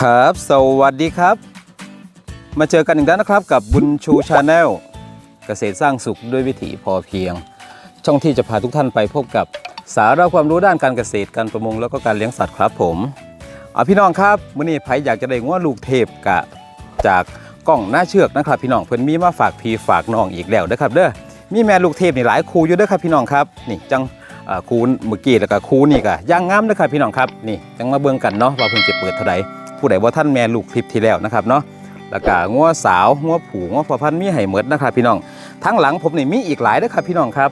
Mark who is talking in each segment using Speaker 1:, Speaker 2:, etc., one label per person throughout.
Speaker 1: ครับ สวัสดีครับ มาเจอกันอีกแล้วนะครับกับบุญชูชาแนลเกษตรสร้างสุขด้วยวิถีพอเพียง ช่องที่จะพาทุกท่านไปพบกับสาระความรู้ด้านการเกษตรการประมงแล้วก็การเลี้ยงสัตว์ครับผมเอาพี่น้องครับมื้อนี้ไผอยากจะได้ง้วลูกเทพกะ จากกล้องหน้าเชือกนะครับ พี่น้องเพิ่นมีมาฝากพี่ฝากน้องอีกแล้วนะครับเด้อมีแม่ลูกเทพนี่หลายครูอยู่เด้อครับพี่น้องครับนี่จังอ่าคูเมื่อกี้แล้วก็คูนี่ก็ย่างงามนะครับพี่น้องครับนี่จังมาเบิ่งกันเนาะว่าเพิ่นจะเปิดเท่าใด ผู้ใดว่าท่านแม่ลูกคลิปที่แล้วนะครับเนาะแล้วก็งัวสาวงัวผูงัวพ่อพันธุ์มีให้หมดนะครับพี่น้องทั้งหลังผมนี่มีอีกหลายเด้อครับพี่น้องครับ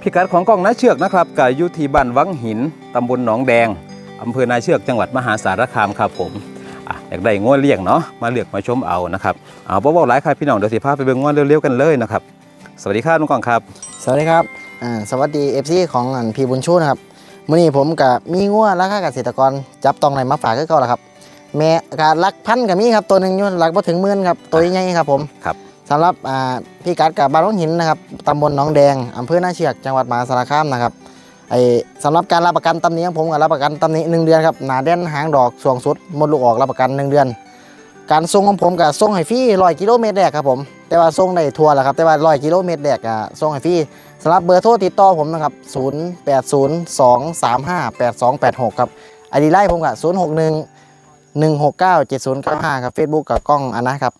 Speaker 1: พิกัดของกล้องนาเชือกนะครับก็อยู่ที่บ้านวังหินตำบลหนองแดงอำเภอนาเชือกจังหวัดมหาสารคามครับผมอะอยากได้งัวเลี้ยงเนาะมาเลือกมาชมเอานะครับเอาบ่เว้าหลายครับพี่น้องเดี๋ยวสิพาไปเบิ่งงัวเร็วๆกันเลยนะครับสวัสดีครับน้องกล้องครับ
Speaker 2: สวัสดีครับอ่าสวัสดี FC ของพี่บุญชูนะครับมื้อนี้ผมกับมีงัวราคาเกษตรกรจับต้องไหนมาฝากคือเก่าแล้วครับ แม่กาลักพันกับมีครับตัวหนึ่งอยู่หลักบ่ถึงหมื่นครับตัวใหญ่ๆครับผม
Speaker 1: ครับ
Speaker 2: สำหรับอ่าพี่กัดกับบ้านหลวงหินนะครับตำบลหนองแดงอำเภอนาเชือกจังหวัดมหาสารคามนะครับไอ้สำหรับการรับประกันตำหนิของผมกับรับประกันตำหนิหนึ่งเดือนครับหนาแดนหางดอกสวงสุดหมดลูกออกรับประกันหนึ่งเดือน การส่งของผมกับส่งให้ฟรีร้อยกิโลเมตรแรกครับผมแต่ว่าส่งได้ทัวร์แหละครับแต่ว่าร้อยกิโลเมตรแรกอะส่งให้ฟรีสำหรับเบอร์โทรติดต่อผมนะครับ0 8 0 2 3 5 8 2 8 6ครับไอดีไลน์ผมกับ0 6 1 1 6 9 7 0 9 5ครับเฟซบุ๊กกับกล้องอันนะครับ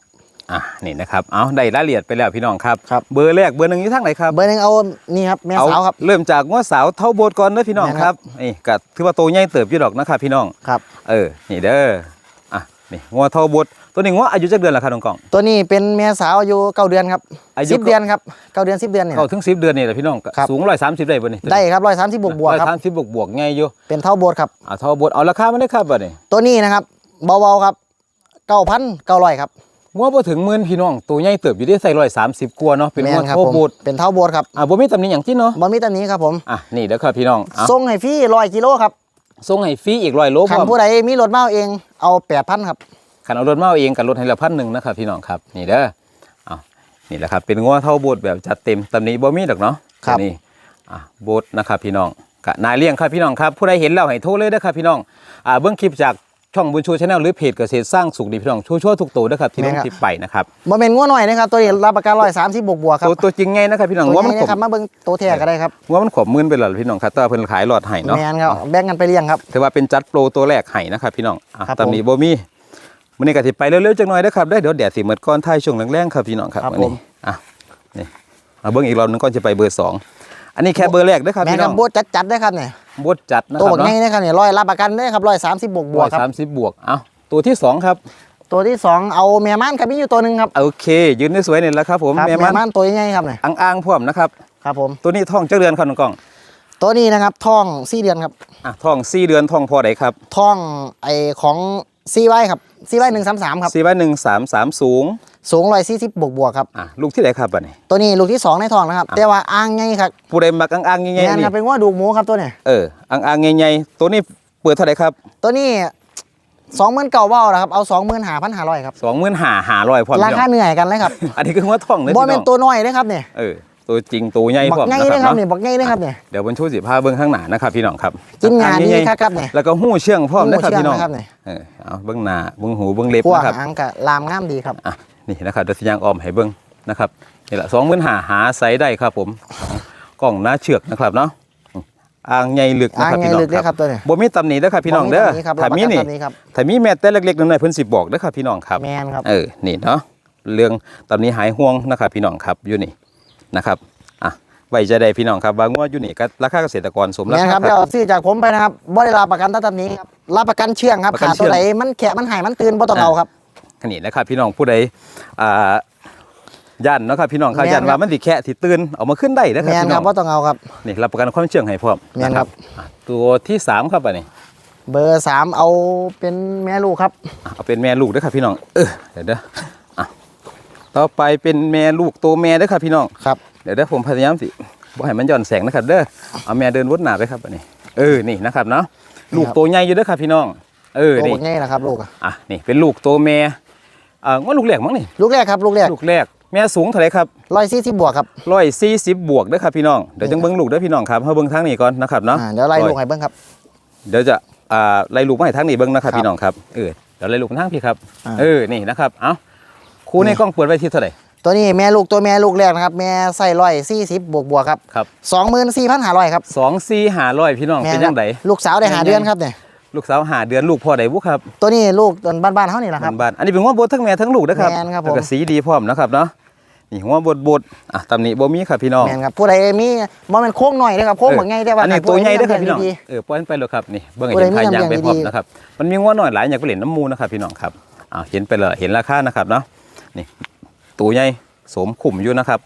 Speaker 1: อะนี่นะครับเอาได้รายละเอียดไปแล้วพี่น้องครับ
Speaker 2: ครับ
Speaker 1: เบอร์แรกเบอร์หนึ่งอยู่ทางไหนครับ
Speaker 2: เบอร์หนึ่งเอานี่ครับแม่สาวครับ
Speaker 1: เริ่มจากงวดสาวเท่าโบสถ์ก่อนเด้อพี่น้อง
Speaker 2: แม่น
Speaker 1: ค
Speaker 2: ครั
Speaker 1: รับ บนี่ก็ถือว่าโตใหญ่เติบอยู่ดอกนะครับพี่น้อง
Speaker 2: ครับ
Speaker 1: เออนี่เด้ออะนี่งวดเท่าโบสถ์ตัวนี้งวดอายุจักเดือนละครับน้องกล้อง
Speaker 2: ตัวนี้เป็นแม่สาวอายุเก้าเดือนครับ
Speaker 1: อายุ
Speaker 2: สิบเดือนครับเก้าเดือนสิบเดือนเนี่ย
Speaker 1: เข้าถึง10เดือนนี่แหละพี่น้องก็
Speaker 2: ครับ
Speaker 1: สูงร้อยสามสิบได้ป่ะนี่
Speaker 2: ได้ครับร้อยสามสิบบวกบวก
Speaker 1: ร้อย
Speaker 2: ครับ
Speaker 1: สามสิบบวกบวกๆไงอยู่
Speaker 2: เป็นเท่าโบสถ์ครับ
Speaker 1: อะเท่าโบสถ์เอาราคามาได้ครับบัดนี้
Speaker 2: ตัวนี้นะครับ เบาๆครับเก้าพันเก้าร้อยครับ
Speaker 1: งวดพอถึงหมื่นพี่น้องตัวใหญ่เติบอยู่ที่ใส่ร้อยสามสิบกว่าเนาะเป็นงวด
Speaker 2: แม่ครับ
Speaker 1: เท่า
Speaker 2: ผม
Speaker 1: โบสถ์
Speaker 2: เป็นเท่าโบสถ์ครับ
Speaker 1: อะบ่มีตำหนิอย่างที่เนาะ
Speaker 2: บอมีตัวนี้ครับผม
Speaker 1: อะนี่เด้อครับพี่น้องเอา
Speaker 2: ส่งให้ฟรีร้อยกิโลครับ
Speaker 1: ส่งให้ฟรีอีกร้อยโลพ
Speaker 2: ขัน
Speaker 1: ร้อม
Speaker 2: ผู้ใดมีรถมาเอาเองเอาแปดพันครับ
Speaker 1: ขันเอารถมาเอาเองกับรถให้ละพันหนึ่งนะครับพี่น้องครับ นี่เด้อเอานี่แหละครับเป็นง้อเท่าโบสถ์แบบจัดเต็มตำหนี้บ่มีดอกเนาะ
Speaker 2: ครับ
Speaker 1: นี่อะโบสถ์นะครับพี่น้องกะนายเลี้ยงครับพี่น้องครับผู้ใดเห็นแล้วให้โทรเลยนะครับพี่น้องอ่าเบื้องคลิปจาก ช่องบุญชูชาแนลหรือเพจเกษตรสร้างสุขดีพี่น้องช่วยช่วยทุกตัวนะครับที่ลงคลิปไปนะครับ
Speaker 2: บ่เป็นงัวหน่อยนะครับตัวนี้รับประกันร้อยสามสิบบวกบวกครับ
Speaker 1: ตัวตัวจริงไงนะครับพี่น้อง
Speaker 2: ตัว
Speaker 1: ว่ามัน
Speaker 2: นี้
Speaker 1: ข
Speaker 2: นะ
Speaker 1: ม
Speaker 2: ครับมาเบิ่งตัวแท้ก็ได้ครับ
Speaker 1: ว่ามันขมมื่นไปแล้วพี่น้องครับแตว่าเพิ่นขายหลอดไห้เนาะ
Speaker 2: แมนครับแบ่งกันไปเลี้ยงครับ
Speaker 1: ถือว่าเป็นจัดโปรตัวแรกไห้นะครับพี่น้องอะ
Speaker 2: ครับ
Speaker 1: ตำหนี้บ่มีมื้อนี้ก็สิไปเร็วๆจักหน่อยนะครับได้อเดี๋ยวแดดสิหมดก่อนท้ายช่วงแรงๆครับพี่น้องครับ
Speaker 2: ครับ
Speaker 1: อันนี้
Speaker 2: ผม
Speaker 1: อะนี่เอาเบิ่งอีกรอบหนึงก่อนจะไปเบอร์สอง อันนี้แค่เบอร์แรกเด้อครับ
Speaker 2: แมน
Speaker 1: พี่
Speaker 2: ค
Speaker 1: น้
Speaker 2: รั
Speaker 1: อบง
Speaker 2: โบสจัดๆได้ครับเนี่ย
Speaker 1: บดจัดนะค
Speaker 2: ตัว
Speaker 1: รับ
Speaker 2: บัก
Speaker 1: เนาะ
Speaker 2: ใหญ่นะครับเนี่ยร้อยรับประกันได้ครับร้อยสามสิบบวกบวกครับ
Speaker 1: สามสิบบวกเอาตัวที่สองครับ
Speaker 2: ตัวที่สองเอาแม่ม่านครับมีอยู่ตัวหนึ่งครับ
Speaker 1: โอเค ยืนได้สวยเนี่ยแหล้วครับ ผม
Speaker 2: ครับ
Speaker 1: แม่
Speaker 2: แม่
Speaker 1: มัน
Speaker 2: ม่านตัวใหญ่ครับเนี่ย
Speaker 1: อ่างๆพร้อมนะครับ
Speaker 2: ครับผม
Speaker 1: ตัวนี้ท้องเจ้าเดือนครับน้องกล้อง
Speaker 2: ตัวนี้นะครับท้องสี่เดือนครับ
Speaker 1: อะท้องสี่เดือนท้องพอไดครับ
Speaker 2: ท้องไอของ ซีไว้ครับซีไว้หนึ่งสามสามครับ
Speaker 1: สี่ใบหนึ่งสามสามสูง
Speaker 2: สูงร้อยสี่สิบบวกบวกครับ
Speaker 1: อะลูกที่ไหนครับบัดนี้
Speaker 2: ตัวนี้ลูกที่สองในท้องนะครับ
Speaker 1: อะ
Speaker 2: แต่ว่าอ่างใหญ่ครับ
Speaker 1: ผู้ใดมักอ่างๆง่าย
Speaker 2: แม่
Speaker 1: ๆ
Speaker 2: น
Speaker 1: นี่
Speaker 2: ครับเป็นว่าดูกหมูครับตัวเนี่ย
Speaker 1: เอออ่างๆใหญ่ๆตัวนี้เปิดเท่าไหร่ครับ
Speaker 2: ตัวนี้สองหมื่นเก่าเบ้านะครับเอาสองหมื่นหาพันหาร้อยครับ
Speaker 1: สองหมื่นห้าห้าร้อยพร้อม
Speaker 2: รา
Speaker 1: พี่น้
Speaker 2: คา
Speaker 1: อง
Speaker 2: เหนื่อยกันเลยครับ
Speaker 1: อันนี้คือว่าท้องเลย
Speaker 2: บ่
Speaker 1: พี่
Speaker 2: เป็
Speaker 1: น้
Speaker 2: น
Speaker 1: อง
Speaker 2: ตัวน้อยนะครับเนี่ย
Speaker 1: เออ ตัวจริงตัวใหญ่
Speaker 2: บั
Speaker 1: พร้อม
Speaker 2: กใหญ่
Speaker 1: นะ
Speaker 2: เลย
Speaker 1: ค
Speaker 2: ค
Speaker 1: รั
Speaker 2: รั
Speaker 1: บบเนาะ
Speaker 2: เนี่ยบักใหญ่เลยครับเนี่ย
Speaker 1: เดี๋ยวบนชูสิผ้าเบิ้งข้างหน้านะครับพี่น้องครับ
Speaker 2: กินงาน
Speaker 1: อ่
Speaker 2: ดี
Speaker 1: ใหญ่ๆ
Speaker 2: ครับครับเนี่ย
Speaker 1: แล้วก็หู้เชื่องพร้อมนะครับ
Speaker 2: หู้เชื่
Speaker 1: พี่
Speaker 2: อง
Speaker 1: น้อง
Speaker 2: นะครับเนี่ย
Speaker 1: เออเอาเบิ้งหน้าเบิ้งหูเบิ้งเล็บ
Speaker 2: พวก
Speaker 1: นะครับ
Speaker 2: หางกับลามงามดีครับ
Speaker 1: อะนี่นะครับเดัชยางออมให้เบิ้งนะครับนี่แหละสองหมื่นหาหาไซส์ได้ครับผมของกล่องหน้าเชือกนะครับเนาะอ่างใหญ่ลึกนะ
Speaker 2: อ่าง
Speaker 1: ครับ
Speaker 2: ไง
Speaker 1: พี่น้อ
Speaker 2: ลึ
Speaker 1: ง
Speaker 2: กเลย
Speaker 1: ค
Speaker 2: ค
Speaker 1: รั
Speaker 2: รั
Speaker 1: บบ
Speaker 2: ตัวเนี่ย
Speaker 1: บ่มีตำหนิเด้อครับพี่น้องเด้อ
Speaker 2: บ่มีตำหนิครับ
Speaker 1: ถ้ามีนี่
Speaker 2: รับประกันตำหครับ
Speaker 1: ถ้ามีแม่แต่เล็กๆน้อยๆเพิ่นสิบอกเด้อครับพี่น้องครับ
Speaker 2: แมนครับ
Speaker 1: เออนี่เนาะเรื่องตำหนิหายห่วงนะครับพี่น้องครับอยู่นี่ นะครับอะไว้ใจได้พี่น้องครับว่างัวอยู่นี่ก็ราคาเกษตรกรสม
Speaker 2: แม
Speaker 1: รานคา
Speaker 2: ครับ
Speaker 1: ค
Speaker 2: เดี๋ย
Speaker 1: รั
Speaker 2: ว
Speaker 1: บ
Speaker 2: ซื้อจากผมไปนะครับบ่ได้รับประกันตั้งแต่นี้ครับรับประกันเชื่องครับ
Speaker 1: ประกัน
Speaker 2: ขา
Speaker 1: เชื่
Speaker 2: ตัว
Speaker 1: อง
Speaker 2: ไหนมันแขะมันหายมันตื่นบ่ต้องเอาครับ
Speaker 1: นี่นะครับพี่น้องผู้ใดอ่ายันเนาะครับพี่น้องครับ
Speaker 2: แม่น
Speaker 1: ยันว่ามันสิแค่ที่ตื่นเออกมาขึ้นได้นะค
Speaker 2: แม
Speaker 1: รับ
Speaker 2: น
Speaker 1: พี่
Speaker 2: ค
Speaker 1: น้
Speaker 2: รั
Speaker 1: อบง
Speaker 2: บ่ต้องเอาครับ
Speaker 1: นี่รับประกันความเชื่องให้พร้อม
Speaker 2: แม่นครับ
Speaker 1: อะตัวที่สามครับอันนี้
Speaker 2: เบอร์สามเอาเป็นแม่ลูกครับ
Speaker 1: อะเอาเป็นแม่ลูกเด้วยครับพี่น้องเออเดี๋ยวเด้ออะ ต่อไปเป็นแม่ลูกตัวแม่เด้วยครับพี่น้อง
Speaker 2: ครับ
Speaker 1: เดี๋ยวเด้อผมพยายามสิบ่ให้มันหย่อนแสงนะครับเด้อเอาแม่เดินวนหน้าไปครับอันนี้เออนี่นะครับเนาะลูกตัวใหญ่อยู่เด้อครับพี่น้อง เออ
Speaker 2: ตัว
Speaker 1: นี่
Speaker 2: บักง่ายนะครับลูกอะ
Speaker 1: อะนี่เป็นลูกตัวแม่อ่าว่าลูกแรกมั้งนี่
Speaker 2: ลูกแรกครับลูกแรก
Speaker 1: ลูกแรกแม่สูงเท่าไหร่ครับ
Speaker 2: ร้อยสี่สิบบวกครับ
Speaker 1: ร้อยสี่สิบบวกเด้อครับพี่น้องเดี๋ยวจังเบิ้งลูกเด้อพี่น้องครับเฮาเบิ้งทางนี้ก่อนนะครับเนาะ
Speaker 2: อ่าเดี๋ยวไล่ลูกให้เบิ่งครับ
Speaker 1: เดี๋ยวจะอ่าไล่ลูกมาให้ทางนี้เบิ้งนะครับ
Speaker 2: ครับ
Speaker 1: พี่น้องครับเออเดี๋ยวเลยลูกมาทั้งพี่ครับ
Speaker 2: อ่า
Speaker 1: เออนี่นะครับเอ้า ครูในกล้องเปิดไว้ที่เท่าไหร่
Speaker 2: ตัวนี้แม่ลูกตัวแม่ลูกแรกนะครับ แม่ใส่ร้อยสี่สิบบวกบวกๆครับ
Speaker 1: ครับ
Speaker 2: สองหมื่นสี่พันห้าร้อยครับ
Speaker 1: สองสี่หาร้อยพี่น้อง
Speaker 2: แม่
Speaker 1: เป็น
Speaker 2: ครั
Speaker 1: ยังไง
Speaker 2: ลูกสาวได้หาเดือนครับเนี่ย
Speaker 1: ลูกสาวหาเดือนลูกพ่อใดบุครับ
Speaker 2: ตัวนี้ลูกตอนบ้านๆเขานี่แหละครับ
Speaker 1: บ้านๆอันนี้เป็นหัวบดทั้งแม่ทั้งลูกนะครับ
Speaker 2: แม่นครับผม
Speaker 1: แล้วก็สีดีพร้อมนะครับเนาะนี่หัวบดบดอะตำหนิบ่มีครับพี่น้อง
Speaker 2: แม่นครับผู้ใดมีบ่แม่นโค้งหน่อยนะครับโค้งแบบไงได้อว่า
Speaker 1: อันนี้
Speaker 2: ผู้
Speaker 1: ตัว
Speaker 2: ใด
Speaker 1: ใหญ่เด้อครับ
Speaker 2: มี
Speaker 1: พี่น้อง
Speaker 2: ดี
Speaker 1: เออปล่อยมันไปเลยครับนี่เบิ่งให้
Speaker 2: ผู้ใด
Speaker 1: เห็นภายยางไป
Speaker 2: มี
Speaker 1: พร้อม
Speaker 2: น้ำยางดีๆ
Speaker 1: นะครับมันมีงัวหน่อยหลายอยากไปเล่นน้ำมูนะครับพี่น้องครับอ่าเห็นไปเลยเห็นราคานะครับเนาะ นี่ตัวใหญ่สมขุมอยู่นะครับ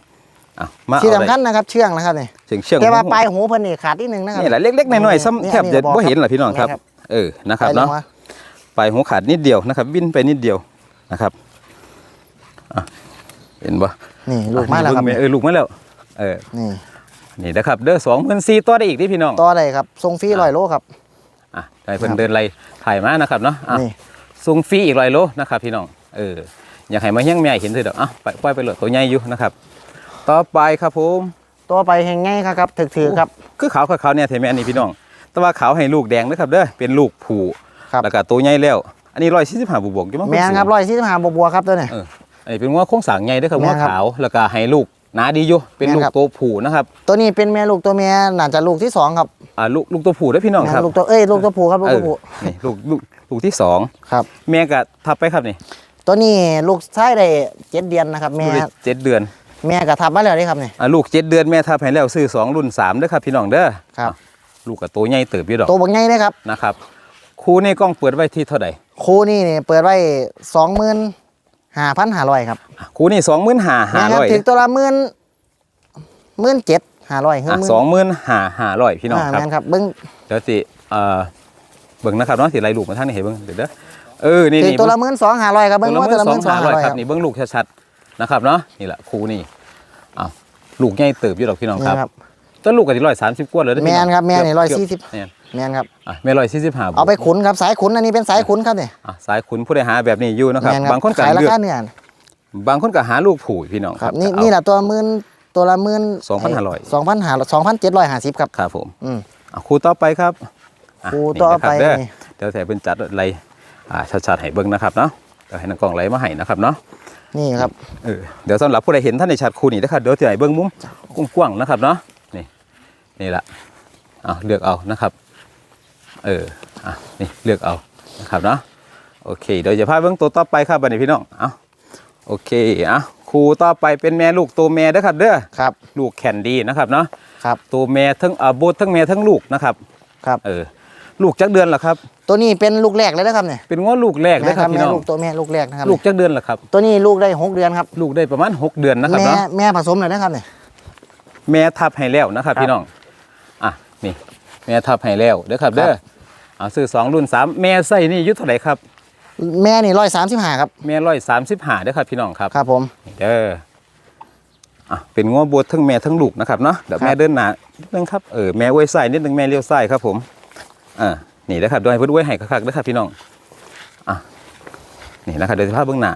Speaker 1: อะมา
Speaker 2: ที่
Speaker 1: เอา
Speaker 2: สำคัญนะครับเชื่องนะครับนี่
Speaker 1: เชียงเชียง
Speaker 2: แต่ว่าปลายหูเพิ่นนี่ขาดนิดนึงนะครับ
Speaker 1: นี่แหละเล็กๆน้อยๆซ้ำแทบจะ
Speaker 2: นี่
Speaker 1: บ่เห็นหรอพี่น้องครับ
Speaker 2: นี่
Speaker 1: เออนะครับ
Speaker 2: ไปลง
Speaker 1: เนาะ
Speaker 2: มา
Speaker 1: ปลายหัวขาดนิดเดียวนะครับ วิ่นไปนิดเดียวนะครับอะเห็นปะ
Speaker 2: นี่ลูกมาแล้วครับ
Speaker 1: เออลูกมาแล้วเออ
Speaker 2: นี่
Speaker 1: นี่นะครับเด้อสองพันสี่ตัวได้อีกที่พี่น้อง
Speaker 2: ต่อเลยครับทรงฟรีร้อยโลครับ
Speaker 1: อะให้เพิ่น
Speaker 2: ครับ
Speaker 1: เดินไล่ถ่ายมานะครับเนาะอะ
Speaker 2: นี่
Speaker 1: ส่งฟรีอีกร้อยโลนะครับพี่น้องเออ อยากให้มาเฮี้ยงแม่เห็นเลยดอกอะไปปล่อยไปเลยตัวใหญ่อยู่นะครับ ต่อไปครับผม
Speaker 2: ตัวไปแห่งไงครับถือๆครับ
Speaker 1: คือขาวขาวๆเนี่ยเทแม่อันนี้พี่น้อง แต่ว่าขาวให้ลูกแดงนะครับเด้อเป็นลูกผู
Speaker 2: ครับ
Speaker 1: แล้วก็ตัวใหญ่แล้วอันนี้ร้อยสี่สิบห้าบวกๆอยู่มั้ง
Speaker 2: แมนครับร้อยสี่สิบห้าบวกๆครับตัวนี้
Speaker 1: เอออันนี้เป็นว่าโค้งสร้างใหญ่เด้อครับ
Speaker 2: แม่
Speaker 1: ว่าน
Speaker 2: ครับ
Speaker 1: ขาวแล้วก็ให้ลูกหนาดีอยู่เป็นลูก
Speaker 2: แม่นครับ
Speaker 1: ตัวผูนะครับ
Speaker 2: ตัวนี้เป็นแม่ลูกตัวแม่น่าจะลูกที่สองครับ
Speaker 1: อ่าลูกลูกตัวผูเด้อพี่น้องครับ
Speaker 2: แม่ลูกตัวเอ้ยลูกตัวผู้ครับลูก
Speaker 1: เอ
Speaker 2: ตัว
Speaker 1: อ
Speaker 2: ผู้
Speaker 1: นี่ลูกลูกลูกที่สอง
Speaker 2: ครับ
Speaker 1: แม่ก็ทับไปครับนี่
Speaker 2: ตัวนี้ลูกชายได้เจ็ดเดือนนะครับแม่
Speaker 1: ลูกได้เจ็ดเดือน
Speaker 2: แม่ก็ทับมาแล้วนี่ครับนี่
Speaker 1: อ่าลูกเจ็ดเดือนแม่ทับให้แล้วซื้อสองรุ่นสามเด้อครับพี่น้องเด้อ
Speaker 2: ครับ
Speaker 1: อะลูกกับตัวใหญ่เติบอยู่ดอก
Speaker 2: ตัวบักใหญ่นะครับ
Speaker 1: นะครับครูนี่กล้องเปิดไว้ที่เท่าไหร่
Speaker 2: คู่นี่นี่เปิดไว้สองหมื่นห้าพันห้าร้อยครับ
Speaker 1: อะครูนี่สองหมื่นห้าห้า
Speaker 2: แม่ค
Speaker 1: ร้
Speaker 2: รับ
Speaker 1: อย
Speaker 2: ถึงตัวละหมื่นหมื่นเจ็ดห้าร้อย
Speaker 1: อะสองหมื่นห้าห้าร้อยพี่น้องครับ
Speaker 2: แม่นครับเบิ้ง
Speaker 1: เดี๋ยวสิเอ่อเบิ่งนะครับเนาะสิไล่ลูกมาทางนี้ให้เบิ่งเดี๋ยวเด้อ เออนี่
Speaker 2: ถึง
Speaker 1: นี่
Speaker 2: ตัวละหมื่นสองห้าร้อยครับ
Speaker 1: ตั
Speaker 2: เบิ้
Speaker 1: ว
Speaker 2: ง
Speaker 1: ละ
Speaker 2: ว่า
Speaker 1: หมื่
Speaker 2: ตัวนละห
Speaker 1: สอ
Speaker 2: มื่
Speaker 1: ง
Speaker 2: นสอง
Speaker 1: ห้า
Speaker 2: ห้าร้อยยครั
Speaker 1: ร้อครับบนี่เบิ่งลูกชัดๆนะครับเนาะนี่แหละครูนี่อ้าวลูกใหญ่เติบอยู่ดอกพี่น้องครับ
Speaker 2: นี่ครับ
Speaker 1: ต้นลูกก็ที่ร้อยสามสิบกว่าเลยเด้อ
Speaker 2: แม่
Speaker 1: พี่
Speaker 2: นครับแม่นี่
Speaker 1: เกื
Speaker 2: 140
Speaker 1: เกือบ
Speaker 2: แม่นครับ
Speaker 1: อะแม่ร้อยสี่สิบห้า
Speaker 2: เอาไปขุนครับสายขุนอันนี้เป็นสายขุนครับเนี่ย
Speaker 1: อะสายขุนผู้ใดหาแบบนี้อยู่นะครับ
Speaker 2: แม่น
Speaker 1: บางคนก็
Speaker 2: ขายรา
Speaker 1: เลือก
Speaker 2: คาเนื้อบา
Speaker 1: งคนก็หาลูกผูพี่น้อง
Speaker 2: ค
Speaker 1: ค
Speaker 2: รั
Speaker 1: รั
Speaker 2: บบนี่
Speaker 1: เอา
Speaker 2: นี่แหละตัวหมื่นตัวละหมื่น
Speaker 1: 2,500
Speaker 2: สองพันห้าสองพันเจ็ดร้อยห้าสิบครับ
Speaker 1: ครับผม
Speaker 2: อืม
Speaker 1: อะครูต่อไปครับะ
Speaker 2: ครูต่อไป
Speaker 1: นี่นะครับเด้อ
Speaker 2: นี่
Speaker 1: เดี๋ยวแต่เป็นจัดอะไรอ่า ชัดๆให้เบิ่งนะครับเนาะเดี๋ยวให้นักกล้องไหลมาให้นะครับเนาะ
Speaker 2: นี่ครับ
Speaker 1: เออเดี๋ยวสำหรับผู้ใดเห็นท่านในชัดครูนี่นะครับเดี๋ยวจะให้เบิ่งมุมกว้างๆนะครับเนาะนี่นี่แหละเอาเลือกเอานะครับ เอออะนี่เลือกเอานะครับเนาะโอเคเดี๋ยวจะพาเบิ่งตัวต่อไปครับบัดนี้พี่น้องเอาโอเคอะครูต่อไปเป็นแม่ลูกตัวแม่เด้อครับเด้อ
Speaker 2: ครับ
Speaker 1: ลูกแคนดี้นะครับเนาะ
Speaker 2: ครับ
Speaker 1: ตัวแม่ทั้งอ่าโบดทั้งแม่ทั้งลูกนะครับ
Speaker 2: ครับ
Speaker 1: เออ ลูกจักเดือนเหรอครับ
Speaker 2: ตัวนี้เป็นลูกแรกเลยนะครับเนี่ย
Speaker 1: เป็นง้อลูกแรกเลยครับพี่
Speaker 2: แม่
Speaker 1: น้อง
Speaker 2: ลูกตัวแม่ลูกแรกนะครับ
Speaker 1: ลูกจักเดือนเหรอครับ
Speaker 2: ตัวนี้ลูกได้หกเดือนครับ
Speaker 1: ลูกได้ประมาณ6เดือนนะครับ
Speaker 2: แม่
Speaker 1: เนาะ
Speaker 2: แม่ผสมเลยนะครับเนี่ย
Speaker 1: แม่ทับให้แล้วนะครับ
Speaker 2: ครับ
Speaker 1: พี่น้องอะนี่ แม่ทับให้แล้วเด้อครับเด้
Speaker 2: ค
Speaker 1: อ
Speaker 2: รับ
Speaker 1: เอาซื้อสองรุ่นสามแม่ไส้นี่อยุทธเท่าไหร่ครับ
Speaker 2: แม่นี่ร้อยสามสิบห้าครับ
Speaker 1: แม่ร้อยสามสิบห้าเด้อครับพี่น้องครับ
Speaker 2: ครับผม
Speaker 1: เด้ออะเป็นง้อบวทั้งแม่ทั้งลูกนะครับเนาะเดี๋ยว
Speaker 2: ครับ
Speaker 1: แม่เดินหน้านิดนึงครับเออแม่ไว้ใส่นิดนึงแม่เลี้ยวใส่ครับผม อ่านี่นะครับโดยเพื่อนไว้ให้คักๆเด้อครับพี่น้องอะนี่นะครับเดี๋ยวจะพาเบื้องหน้า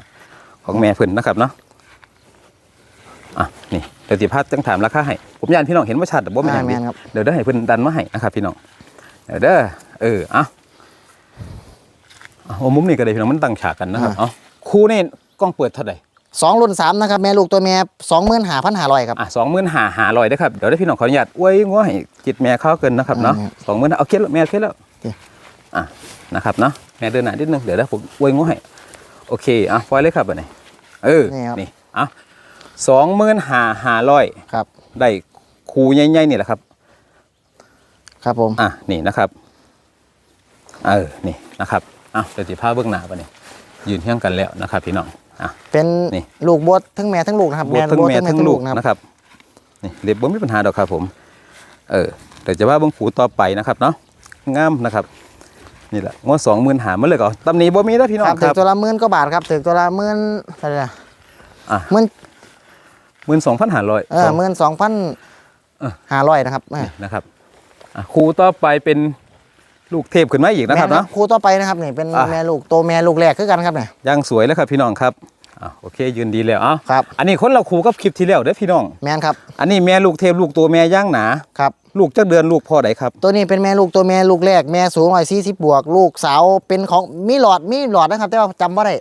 Speaker 1: ของแม่เพิ่นนะครับเนาะอะนี่เดี๋ยวจะพาจังถามราคาให้ผมยานพี่น้องเห็นว่าชัดแต่บ่แม่
Speaker 2: อ่าน
Speaker 1: ห
Speaker 2: แม่
Speaker 1: ยัง
Speaker 2: นครับ
Speaker 1: เดี๋ยวได้ให้เพิ่นดันมาให้นะครับพี่น้องเดี๋ยวเด้อเออเอาเอามุมนี้ก็ได้พี่น้องมันตั้งฉากกันนะครับเอาคู่นี่กล้องเปิดเท่าไหร่
Speaker 2: สองรุ่นสามนะครับแม่ลูกตัวแม่สองหมื่นห้าพันห้าร้อยครับ
Speaker 1: อะสองหมื่นหาหาลอยได้อครับ เดี๋ยวได้พี่น้องขออนุญาตอวยงัวให้จิตแม่เข้าเกินนะครับเนาะ
Speaker 2: อืม
Speaker 1: สองหมื่นเอาเคล็ดแล้วแม่เคล็ดแล้ว
Speaker 2: โอเค
Speaker 1: อะนะครับเนาะแม่เดินหน้านิดนึงเดี๋ยวได้ผมอวยงัวให้โอเคอะปล่อยเลยครับอันนี้เออ
Speaker 2: นี่ครับ
Speaker 1: นี่อะสองหมื่นหาหาลอย
Speaker 2: ครับ
Speaker 1: ได้คูใหญ่ๆนี่แหละครับ
Speaker 2: ครับผม
Speaker 1: อะนี่นะครับเออนี่นะครับอะเดี๋ยวจิพาเบื้องหน้าไปนี่ยืนเที่ยงกันแล้วนะครับพี่น้อง อะ
Speaker 2: เป็น
Speaker 1: นี่
Speaker 2: ลูกบดทั้งแม่ทั้งลูกนะครับ
Speaker 1: บวชทั้งแม่ทั้งลูก
Speaker 2: นะครับ
Speaker 1: นะครับนี่เรียบบ่มีปัญหาดอกครับผม เออเดี๋ยวจะว่าเบิ่งผูต่อไปนะครับเนาะงามนะครับนี่แหละงวดสองหมื่นหามาเลยก่อนตำหนี้บ่มีแล้วพี่น้อง
Speaker 2: ครับ
Speaker 1: ค
Speaker 2: ถึ
Speaker 1: รั
Speaker 2: ง
Speaker 1: บ
Speaker 2: ตัวละหมื่นก็บาทครับถึงตัวละหมื่นอะไรนะ
Speaker 1: อะ
Speaker 2: หมื่น
Speaker 1: หมื่นสองพันห้าร้อย
Speaker 2: เออหมื่นสองพัน
Speaker 1: เออ
Speaker 2: ห้าร้อยนะครับแม่
Speaker 1: นะครับอะครูต่อไปเป็น ลูกเทพขึ้นมาอีกนะครับ
Speaker 2: แม่
Speaker 1: เนาะ
Speaker 2: ครูต่อไปนะครับนี่เป็น
Speaker 1: อะ
Speaker 2: แม่ลูกโตแม่ลูกแรกคือกันครับเนี่ย
Speaker 1: ย่างสวยแล้วครับพี่น้องครับอะโอเคยืนดีแล้วเอ้า
Speaker 2: ครับ
Speaker 1: อันนี้คนเราคู่กับคลิปที่แล้วเด้อพี่น้อง
Speaker 2: แมนครับ
Speaker 1: อันนี้แม่ลูกเทพลูกตัวแม่ย่างหนา
Speaker 2: ครับ
Speaker 1: ลูกจักเดือนลูกพ่อใดครับ
Speaker 2: ตัวนี้เป็นแม่ลูกตัวแม่ลูกแรกแม่สูงร้อยสี่สิบบวก ลูกสาวเป็นของมีหลอดมีหลอดนะครับ แต่ว่าจำว่าได้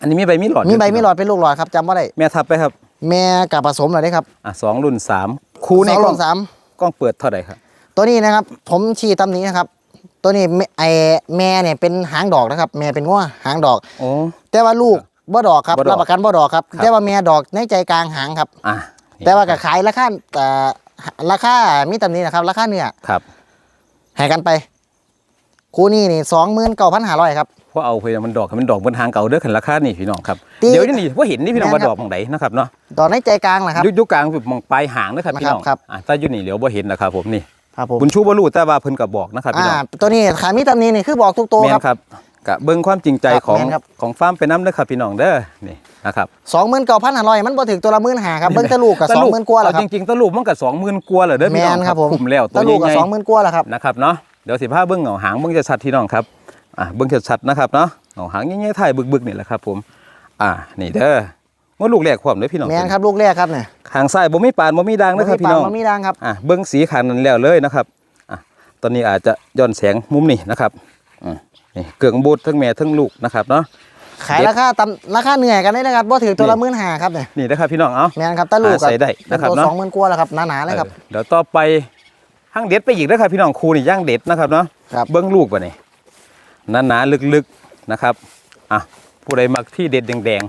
Speaker 1: อันนี้มีใบมีหลอด
Speaker 2: มีใบมีหลอดเป็นลูกหลอดครับจำว่าได้
Speaker 1: แม่ทับไปครับ
Speaker 2: แม่กับผสมเลยได้ครับ
Speaker 1: อะสองรุ่นสามคู่ใน
Speaker 2: สอง
Speaker 1: กล้
Speaker 2: ลู
Speaker 1: อง
Speaker 2: กสาม
Speaker 1: กล้องเปิดเท่าไหร่ครับ
Speaker 2: ตัวนี้นะครับ ผมชี้ตำหนี้นะครับ ตัวนี้แม่ไอแม่เนี่ยเป็นหางดอกนะครับ แม่เป็นง้วหางดอก
Speaker 1: โอ้
Speaker 2: แต่ว่าลูกบ่ดอกครับ
Speaker 1: บ่ดอก
Speaker 2: รับประกันบ่ดอกครับ
Speaker 1: ครับ
Speaker 2: แต่ว่าแม่ดอกในใจกลางหางครับ
Speaker 1: อะ
Speaker 2: แต่ว่าก็ขายราคาเอ่อราคามีตำหนี้นะครับ ราคาเนื้อ
Speaker 1: ครับ
Speaker 2: ให้กันไป คู่นี้นี่สองหมื่นเก้าพันห้าร้อยครับ
Speaker 1: เพราะเอาไปมันดอกมันดอกบนทางเก่าเด้อขันราคานี่พี่น้องครับ
Speaker 2: ตี
Speaker 1: เดี๋ยวนี่ว่าเห็นนี่พี่น้อง
Speaker 2: แม่
Speaker 1: ว่าน
Speaker 2: ครับ
Speaker 1: ดอกมองไหนนะครับเนาะ
Speaker 2: ดอกในใจกลางแหละครับ
Speaker 1: ยุคยุคกลางแบบมองปลายหางนะครับพี่น้อง
Speaker 2: ครับ
Speaker 1: อะถ้าอยู่นี่เดี๋ยวบ่เห็นนะครับผมนี่
Speaker 2: ครับผม
Speaker 1: บุญชูบ่รู้แต่ว่าเพิ่นก็บอกนะครับพี่
Speaker 2: อ่า
Speaker 1: น้อง
Speaker 2: ตัวนี้ขามีตำหนี้นี่คือบอกทุกตัว
Speaker 1: แม่
Speaker 2: ครับ
Speaker 1: นครับกะเบิ่งความจริงใจ
Speaker 2: ครับ
Speaker 1: ของ
Speaker 2: แม่นครับ
Speaker 1: ของฟาร์มเป็นน้ำเด้อครับพี่น้องเด้อนี่นะครับ
Speaker 2: สองหมื่นเก้าพันห้าร้อยมันบ่ถึงตัวละหมื่นห้าครับเบิ้งตะลูกกับ
Speaker 1: ตะ
Speaker 2: สอง
Speaker 1: ลู
Speaker 2: หมื่นกว่าแหละค
Speaker 1: เอ
Speaker 2: รับ
Speaker 1: จริงๆตะลูกมันก็20,000กว่าเหรอเด้อ
Speaker 2: แม
Speaker 1: พี่น้อนง
Speaker 2: ครับผม
Speaker 1: คุมแล้วตั
Speaker 2: ตะ
Speaker 1: ว
Speaker 2: ลูกกับ
Speaker 1: ใหญ่
Speaker 2: สองหมื่นกว่าแหละครับ
Speaker 1: ๆนะครับเนาะเดี๋ยวสิพาเบิ่งเหงาหางเบิ่งจะชัดพี่น้องครับอะเบิ่งจะชัดนะครับเนาะเหงาหางใหญ่ๆถ่ายบึกๆนี่แหละครับผมอะนี่เด้อ ว่าลูกแรกความเด้อพี่น้อง
Speaker 2: แมนครับลูกแรกครับเนี่ย
Speaker 1: ข้างซ้ายบ่มีปานบ่มีด่างนะครับพี่น้อง
Speaker 2: มันมีดังครับ
Speaker 1: อะเบิ้งสีขันนั้นแล้วเลยนะครับอะตอนนี้อาจจะย้อนแสงมุมนี่นะครับอืมนี่เกลืองบูดทั้งแม่ทั้งลูกนะครับเนาะ
Speaker 2: ขายราคาตำราคาเหนื่อยกันได้นะครับบ่ถือตัวละหมื่นห้าครับเนี่ย
Speaker 1: นี่นะครับพี่น้องเอา
Speaker 2: แมนครับตะลูก
Speaker 1: หาใส่ได้
Speaker 2: เป็น
Speaker 1: นะครับ
Speaker 2: ตัว
Speaker 1: เนาะ
Speaker 2: สองหมื่นกว่าแล้วครับหนาๆเลยครับ
Speaker 1: เออเดี๋ยวต่อไปห้างเด็ดไปอีกนะครับพี่น้องครูนี่ย่างเด็ดนะครับเนาะ
Speaker 2: ครับ
Speaker 1: เบิ้งลูกป่ะนี่หนาๆลึกๆนะครับอะผู้ใดมักที่เด็ดแดง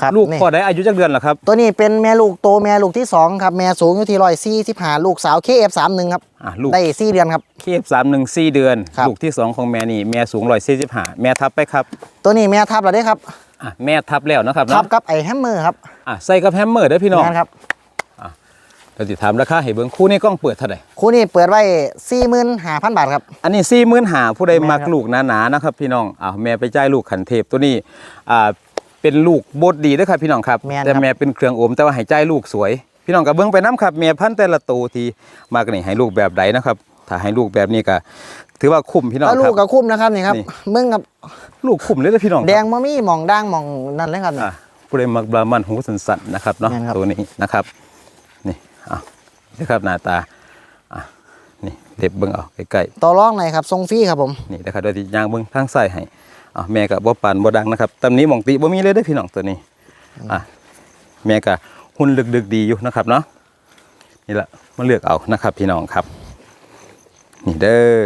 Speaker 2: ครับ
Speaker 1: ๆลูก
Speaker 2: นี่
Speaker 1: พอได้อายุจักเดือนเหรอครับ
Speaker 2: ตัวนี้เป็นแม่ลูกโตแม่ลูกที่สองครับแม่สูงอยู่ที่ร้อยสี่สิบห้าลูกสาวเคเอฟสามหนึ่งครับ
Speaker 1: อะลูก
Speaker 2: ได้สี่เดือนครับ
Speaker 1: เคฟสามหนึ่งสี่เดือน
Speaker 2: ครับ
Speaker 1: ลูกที่สองของแม่นี่แม่สูงร้อยสี่สิบห้าแม่ทับไปครับ
Speaker 2: ตัวนี้แม่ทับแล้วได้ครับ
Speaker 1: อะแม่ทับแล้วนะครับ
Speaker 2: ทั
Speaker 1: เนาะ
Speaker 2: บกับไอ้แฮมเมอร์ครับ
Speaker 1: อะใส่กับแฮมเมอร์เด้อพี่น้อง
Speaker 2: แม่นครับ
Speaker 1: เราจะถามราคาให้เบิ่งคู่นี้กล้องเปิดเท่าไหร่
Speaker 2: คู่นี้เปิดไว้สี่หมื่นห้าพันบาทครับ
Speaker 1: อันนี้สี่หมื่นหาผู้ใด
Speaker 2: แม่น
Speaker 1: มัก
Speaker 2: ครับ
Speaker 1: ลูกหนาๆนะครับพี่น้องอ้าวแม่ไปจ่ายลูกขันเทพตัวนี้อ่า เป็นลูกโบดดีเด้วยครับพี่น้องครับ
Speaker 2: แม่นครับ
Speaker 1: แต่แม่เป็นเครื่องอมแต่ว่าให้จ่ายลูกสวย พี่น้องกับเบิ่งไปน้ำครับแม่พันธุ์แต่ละตัวที่มากนี่ให้ลูกแบบใดนะครับถ้าให้ลูกแบบนี้ก็ถือว่าคุ้มพี่น้อง
Speaker 2: แล้ว
Speaker 1: ค
Speaker 2: ลู
Speaker 1: รั
Speaker 2: ก
Speaker 1: บ
Speaker 2: กับคุ้มนะครับนี่ครับ
Speaker 1: นี่
Speaker 2: มึงกับ
Speaker 1: ลูกคุ้มเลยนะพี่น้องครับ
Speaker 2: แดงมะมี่หมองด่างหมองนั่นเลยครับนี่
Speaker 1: อะผู้ใดมักบรามันหูสันๆนะครับเนาะ
Speaker 2: แม่นครับ
Speaker 1: ตัวนี้นะครับนี่อะนี่ครับหน้าตาอะนี่เด็บเบิ่งเอาใกล้ๆ
Speaker 2: ต่อรองหน่อยครับทรงฟรีครับผม
Speaker 1: นี่นะครับโดยที่ยางเบิ้งทางซ้ายให้ อะแม่กับบ่ปานบ่ดังนะครับตำนี้หมองติบ่มีเลยเด้อพี่น้องตัวนี้อะแม่ก็หุ่นลึกดึกดีอยู่นะครับเนาะนี่แหละมาเลือกเอานะครับ พี่น้องครับ นี่เด้อ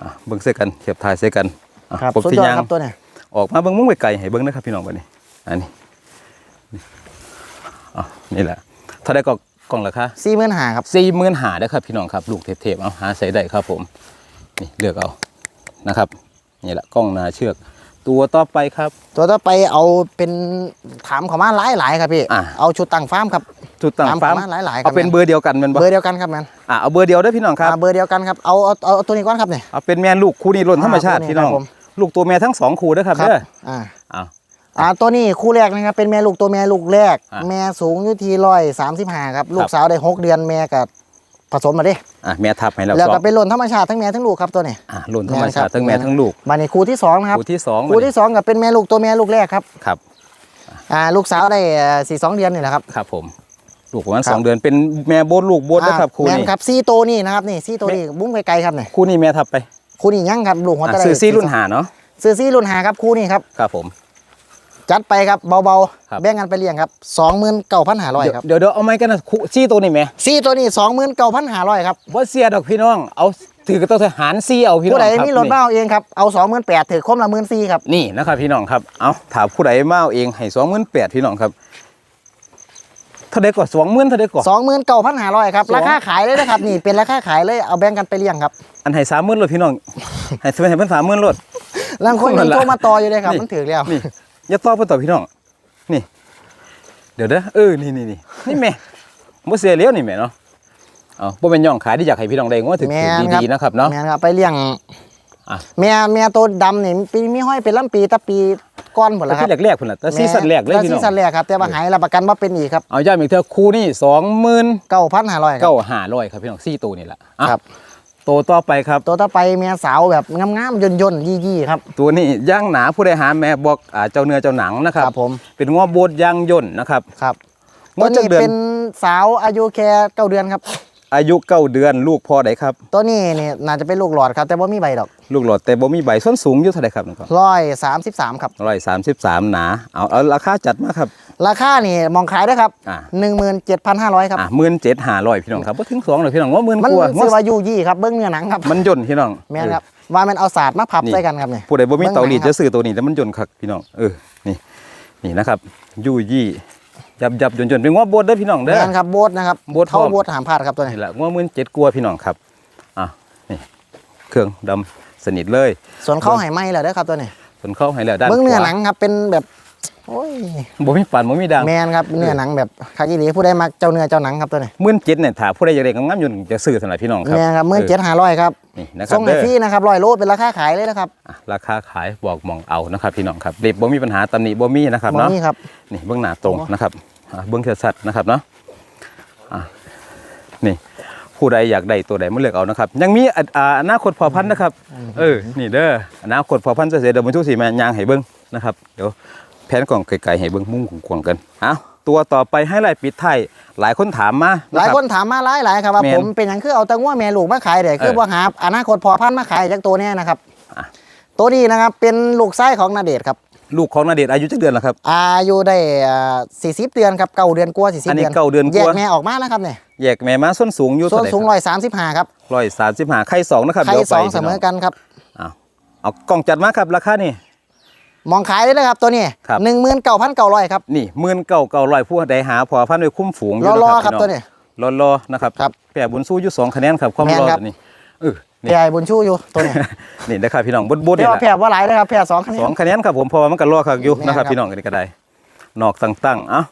Speaker 1: อะเบิ่งเส้กันเทียบทายเส้กันอะ
Speaker 2: ครับ
Speaker 1: ผม
Speaker 2: สุด
Speaker 1: ที่
Speaker 2: ยอด
Speaker 1: ยาง
Speaker 2: ครับตัวเนี่ย
Speaker 1: ออกมาเบิ่งมุ้งไกลๆให้เบิ่งนะครับ พี่น้องบัดนี้อันนี้นี่อะนี่แหละเท่าได้ก็กล่องราคา
Speaker 2: สี่หมื่นห้าครับ
Speaker 1: สี่หมื่นหาได้อครับพี่น้องครับ ลูกเทพๆเอาหาใส่ได้ครับผม นี่เลือกเอานะครับ นี่แหละกล้องหนาเชือก ตัวต่อไปครับ
Speaker 2: ตัวต่อไปเอาเป็นถามเขามาหลายหลายๆครับพี่
Speaker 1: อะ
Speaker 2: เอาชุดตั้งฟาร์มครับ
Speaker 1: จุดต่าง
Speaker 2: ถาม
Speaker 1: ฟาร์ม
Speaker 2: เขามาหลายๆครับ
Speaker 1: เอาเป็นเบอร์เดียวกันแมันบ่
Speaker 2: เบอร์เดียวกันครับแมน
Speaker 1: อะเอาเบอร์เดียวได้อพี่น้องครับ
Speaker 2: อ่าเบอร์เดียวกันครับ เอาเอาเอาเอาตัวนี้ก่อนครับเนี่ย
Speaker 1: เอาเป็นแม่ลูกคู่นี้ล้นธรรมชาติ
Speaker 2: อ่า
Speaker 1: พี่น้อง
Speaker 2: ครับผม
Speaker 1: ลูกตัวแม่ทั้งสองคู่เด้อครับเด้อ
Speaker 2: อ่า
Speaker 1: เอา
Speaker 2: อ่าตัวนี้คู่แรกนะครับเป็นแม่ลูกตัวแม่ลูกแรก
Speaker 1: อะ
Speaker 2: แม่สูงอยู่ที่ร้อยสามสิบห้าครับ ลูกสาวได้หกเดือนแม่กับ ผสมมาดิ
Speaker 1: อะแม่ทับให้แล้ว
Speaker 2: แล้ว
Speaker 1: สอ
Speaker 2: ก็
Speaker 1: ง
Speaker 2: เป็นหล่นธรรมชาติทั้งแม่ทั้งลูกครับตัวนี้
Speaker 1: อะล้นธรรมชาติ
Speaker 2: แม่นครับ
Speaker 1: ทั้งแม่ทั้งลูก
Speaker 2: มาในคู่ที่สองนะครับ
Speaker 1: คู่ที่สอง
Speaker 2: คู่ที่สองกับเป็นแม่ลูกตัวแม่ลูกแรกครับ
Speaker 1: ครับ
Speaker 2: อ่าลูกสาวได้สี่สองเดือนนี่แหละครับ
Speaker 1: ครับผมลูกประมาณ
Speaker 2: ครับ
Speaker 1: สองเดือนเป็นแม่โบดลูกโบดนะครับคู่
Speaker 2: แม่น
Speaker 1: นี้
Speaker 2: ครับซี่โตวนี่นะครับนี่ซี่โตวนี่บุ้งไกลๆครับเนี่ย
Speaker 1: คู่นี้แม่ทับไป
Speaker 2: คู่นี้ยังครับลูกหัว
Speaker 1: อะ
Speaker 2: ตะไล
Speaker 1: ซื้อซี่รุ่นหาเนาะ
Speaker 2: ซื้อซี่รุ่นหาครับคู่นี้ครับ
Speaker 1: ครับผม
Speaker 2: จัดไปครับเบา
Speaker 1: ครับ
Speaker 2: ๆ แบ่งกันไปเลี้ยงครับสองหมื่นเก้าพันห้าร้อยครับ
Speaker 1: เดี๋ยวเดี๋ยวเอาไม้กันนะคู่ซี่ตัวนี้แม่
Speaker 2: ซี่ตัวนี้สองหมื่นเก้าพันห้าร้อยครับ
Speaker 1: ว่าเสียดอกพี่น้อง เอาถือกระตัวทหารซี่เอาพี่น้อง
Speaker 2: ผู้ใด
Speaker 1: ครับ
Speaker 2: มีรถมาเอาเองครับเอาสองหมื่นแปดถือคมละหมื่นสี่ครับ
Speaker 1: นี่นะครับพี่น้องครับเอาถามผู้ใดมาเอาเองให้สองหมื่นแปดพี่น้องครับเท่าไดก่อนสองหมื่นเท่าไดก่อน
Speaker 2: สองหมื่นเก้าพันห้าร้อยครับ
Speaker 1: สอง
Speaker 2: ราคาขายเลยนะครับนี่เป็นราคาขายเลยเอาแบ่งกันไปเลี้ยงครับ
Speaker 1: อันให้สามหมื่นรถพี่น้อง ให้ให้เพิ่นสามหมื่นรถ
Speaker 2: ร่างคน
Speaker 1: นั่
Speaker 2: ยัง
Speaker 1: นล่ะ
Speaker 2: โทรมาต่ออยู่เลยครับ
Speaker 1: นี่
Speaker 2: มันถือแล้ว
Speaker 1: นี่ อย่าต่อเพิ่นต่อพี่น้อง นี่ เดี๋ยวเด้อเออ นี่นี่นี่นี่แม่บ่เสียแล้วนี่แม่เนาะเอาบ่เป็นย่องขายที่อยากให้พี่น้องได้ว่าถึง
Speaker 2: แม่นครับ
Speaker 1: ดีๆนะครับเนาะ
Speaker 2: แม่นครับไปเลี้ยง
Speaker 1: อะ
Speaker 2: แม่แม่ตัวดำนี่ปีมีห้อยเป็นลำปีตะปีก้อนหมด
Speaker 1: แต่
Speaker 2: แล้วครั
Speaker 1: ที่
Speaker 2: บ
Speaker 1: แรกๆพุ่นล่ะแต่ซีซั่นแรกเลย
Speaker 2: แต่
Speaker 1: พี่
Speaker 2: ซี
Speaker 1: น้อง
Speaker 2: ซั่นแรกครับแต่ว่าหายรับประกันว่าเป็นอีกครับ
Speaker 1: เอาย้ำอีกเท่าคู่นี่สองหมื่น
Speaker 2: เก้าพันห้าร้อยครั
Speaker 1: เก้า
Speaker 2: บ
Speaker 1: ห้าร้อยครับพี่น้องซี่ตัวนี่แหละอะ
Speaker 2: ครับ
Speaker 1: ตัวต่อไปครับ
Speaker 2: ตัวต่อไปเมียสาวแบบงามๆย่นๆยี่ๆครับ
Speaker 1: ตัวนี้ย่างหนาผู้ใดหาแม่บอกอ่าเจ้าเนื้อเจ้าหนังนะครับ
Speaker 2: ผม
Speaker 1: เป็นง้อโบดย่างย่นนะครับ
Speaker 2: ครับ
Speaker 1: ง้
Speaker 2: ตั
Speaker 1: อ
Speaker 2: ว
Speaker 1: จัก
Speaker 2: นี้
Speaker 1: เดือน
Speaker 2: เป็นสาวอายุแค่เก้าเดือนครับ
Speaker 1: อายุเก้าเดือนลูกพ่อใดครับ
Speaker 2: ตัวนี้นี่น่าจะเป็นลูกหลอดครับ แต่ว่ามีใบดอก
Speaker 1: ลูกหลอดแต่บ่มีใบส้นสูงอยู่เท่าไหร่ครับน้องกอง
Speaker 2: ร้อยสามสิบสามครับ
Speaker 1: ร้อยสามสิบสามหนาเอาเอาราคาจัดมาครับ
Speaker 2: ราคานี่มองขายได้ครับ
Speaker 1: อ่า
Speaker 2: หนึ่งหมื่นเจ็ดพันห้าร้อยครับ
Speaker 1: อะหมื่นเจ็ดห้าร้อยพี่น้องครับบ่ถึงสองเลยพี่น้องว่าหมื่น
Speaker 2: มัน
Speaker 1: กว่า
Speaker 2: ซื้อวายูยี่ครับเบิ้งเนื้อหนังครับ
Speaker 1: มันย่นพี่น้อง
Speaker 2: แม่นครับว่ามันเอาศาสตร์มาพับ
Speaker 1: นี่
Speaker 2: ใส่กันครับเนี่ย
Speaker 1: ผู้ใดบ่มีเตารีด
Speaker 2: เบิ่งหนังครับ
Speaker 1: จะซื้อตัวนี้แต่มันย่นคักพี่น้องเออนี่นี่นะครับยู่ยี่ยับยับย่นย่นเป็นง้อโบดเด้อพี่น้องเด้อ
Speaker 2: แม่นครับโบสนะครับ
Speaker 1: โบ๊ทพร้
Speaker 2: เท่า
Speaker 1: อม
Speaker 2: โบสหามพลาดครับตัวนี้
Speaker 1: นี่แหละง้อหมื่นเจ็ดกลัวาพี่น้องครับอะนี่เครื่องดำสนิทเลย
Speaker 2: ส่วนเข้าไหไหมแล้วเด้อครับตัวนี้
Speaker 1: ส่วนเข้าให้แล้วด้าน
Speaker 2: เบิ้งเนื้อ
Speaker 1: ขวา
Speaker 2: หนังครับเป็นแบบ โอ้ย
Speaker 1: บ่มีปานบ่มีดัง
Speaker 2: แมนครับเนื้อหนังแบบคากิลีผู้ใดมักเจ้าเนื้อเจ้าหนังครับตัวนี้
Speaker 1: หมื่นเจ็ดเนี่ยถ้าผู้ใดอยากได้งามๆอยู่จะซื้อสำหรับพี่น้องครับ
Speaker 2: แมนครับมื่นเจ็ดห้าร้อยครับ
Speaker 1: นี่นะครั
Speaker 2: ส่
Speaker 1: บ
Speaker 2: งให้
Speaker 1: เด้อ
Speaker 2: ฟรีนะครับร้อยโลเป็นราคาขายเลยนะครับ
Speaker 1: อะราคาขายบอกมองเอานะครับ พี่น้องครับเด็บบ่มีปัญหาตำหนิบ่มีนะครับ
Speaker 2: มอง
Speaker 1: เนาะ
Speaker 2: นี่ครับ
Speaker 1: นี่เบื้องหน้าตรงนะครับอะเบื้องชัดๆนะครับเนาะอะนี่ผู้ใดอยากได้ตัวใดมาเลือกเอานะครับ ยังมีอะอ่าอนาคตพอพันธุ์นะครับ เออนี่เด้ออนาคตพอพันธุ์เสียเดี๋ยวมันทุกสีแมนยางให้เบิ้งนะครับเดี๋ยว แผนกล่องไกลๆให้เบิ้งมุ่งกวางๆกันเอาตัวต่อไปให้ไล่ปิดไทายหลายคนถามมา
Speaker 2: หลายคนถามมาหลายหลายๆครับว่า
Speaker 1: แม่น
Speaker 2: ผมเป็นอย่างคือเอาแตังว่าแม่ลูกมาขายเดี๋ยวคือ
Speaker 1: เออ
Speaker 2: ว่าหาอนาคตพอพันธุ์มาขายจากตัวเนี้ยนะครับ
Speaker 1: อะ
Speaker 2: ตัวนี้นะครับเป็นลูกไส้ของนาเดชน์ครับ
Speaker 1: ลูกของนาเดชน์อายุจักเดือนแล้วครับ
Speaker 2: อายุได้สี่สิบเดือนครับเก้าเดือนกว่าสี่สิบ
Speaker 1: อันนี้
Speaker 2: เดือน
Speaker 1: เก้าเดือนกว่า
Speaker 2: แยกแม่ออกมาแล้วครับเนี่ย
Speaker 1: แยกแม่มาส้นสูงอยู่
Speaker 2: ส่ว
Speaker 1: เท่านไหร่
Speaker 2: สูงร้อยสามสิบห้าครับ
Speaker 1: ร้อยสามสิบห้าไข่สองนะครับ
Speaker 2: ไข่
Speaker 1: เดี๋ยว
Speaker 2: ส
Speaker 1: ไป
Speaker 2: องเสมอกันครับ
Speaker 1: เอาเอากล่องจัดมาครับราคานี่
Speaker 2: มองขายได้เลยครับตัวนี้
Speaker 1: ครับ
Speaker 2: หนึ่งหมื่นเก้าพันเก้าร้อยครับ
Speaker 1: นี่หมื่นเก้าเก้าร้อยผู้ใดหาพอพันธุ์ไว้คุ้มฝูงอ
Speaker 2: รอยู่
Speaker 1: นะ
Speaker 2: รอ
Speaker 1: ครับ
Speaker 2: ครับ
Speaker 1: พี่น้อง
Speaker 2: ตัวนี้
Speaker 1: รอรอนะครับ
Speaker 2: ครับ
Speaker 1: แปรบุญสู้อยู่สองคะแนนครับความ
Speaker 2: แม่น
Speaker 1: รอ
Speaker 2: ครับ
Speaker 1: ตัวนี้เออนี่
Speaker 2: พี่ไอ้บุญชูอยู่ตัวนี้
Speaker 1: นี่นะครับพี่น้องบดบด
Speaker 2: เรีย
Speaker 1: นี่
Speaker 2: ก
Speaker 1: แห
Speaker 2: ว่า
Speaker 1: ละ
Speaker 2: แพ้ว่าหลายเลยครับแพ้สองคะแน
Speaker 1: สอง
Speaker 2: น
Speaker 1: คะแนนครับผมเพอมันก็รอคักอยู่
Speaker 2: แม่น
Speaker 1: นะครับ
Speaker 2: ครับ
Speaker 1: พี่น้องกันก็ได้นอกตั้งๆเอ้า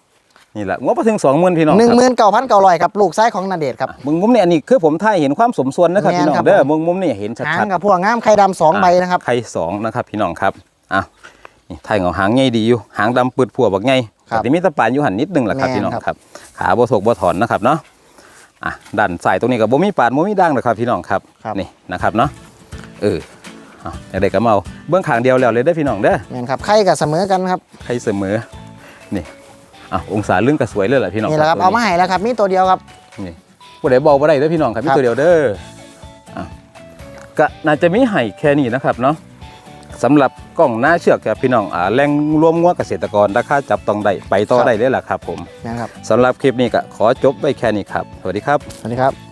Speaker 1: นี่แหละงบไปถึงสองหมื่นพี่น้อง
Speaker 2: หนึ่ง
Speaker 1: ครับ
Speaker 2: หมื่นเก้าพันเก้าร้อยครับลูกไส้ของนาเดชน์ครับ
Speaker 1: มึงมุมนี่อันนี้คือผมถ่ายเห็นความสมส่วนนะครับ
Speaker 2: แม่น
Speaker 1: พี่น้อง
Speaker 2: ครับ
Speaker 1: เด้อ
Speaker 2: ผม
Speaker 1: มึงมุมนี่เห็น
Speaker 2: หา
Speaker 1: ชั
Speaker 2: ง
Speaker 1: ด
Speaker 2: กับพวกงามไข่ดำสอง
Speaker 1: ๆ
Speaker 2: ใบนะครับ
Speaker 1: ไข่สองนะครับพี่น้องครับอะ นี่ถ่ายเงาหางใหญ่ดีอยู่หางดำปืดผัวบักไง
Speaker 2: ครับ
Speaker 1: แต่มีตะปานอยู่หันนิดนึงแหละครับ
Speaker 2: แม่น
Speaker 1: พี่น้อง
Speaker 2: ครับ
Speaker 1: ครับ ขาบ่ถกบ่ถอนนะครับเนาะอะด้านใส่ตรงนี้กับบ่มีปานบ่มีด่างนะครับพี่น้องครับ
Speaker 2: ครับ
Speaker 1: นี่นะครับเนาะเออเอาอยากได้ก็มาเอาเบื้องขางเดียวแล้วเลยเด้อพี่น้องเด้อ
Speaker 2: แม่นครับไข่กับเสมอกันครับ
Speaker 1: ให้เสมอ นี่อะองศาลึงก็สวยเลยแหละพี่น้อง
Speaker 2: นี่แหละครับ
Speaker 1: ตัว
Speaker 2: เอามาให้แล้วครับมีตัวเดียวครับ
Speaker 1: นี่ผู้ใดบอกว่าได้เด้อพี่น้องครับมี
Speaker 2: ครับ
Speaker 1: ตัวเดียวเด้ออะก็น่าจะมีให้แค่นี้นะครับเนาะ สำหรับกล้องหน้าเชือกกับพี่น้องอ่าแรงรวมงัวเกษตรกรราคาจับต้องได้ไปต่อได้เลยล่ะครับผม
Speaker 2: นะครับ
Speaker 1: สำหรับคลิปนี้ก็ขอจบไว้แค่นี้ครับ สวัสดีครับ
Speaker 2: สวัสดีครับ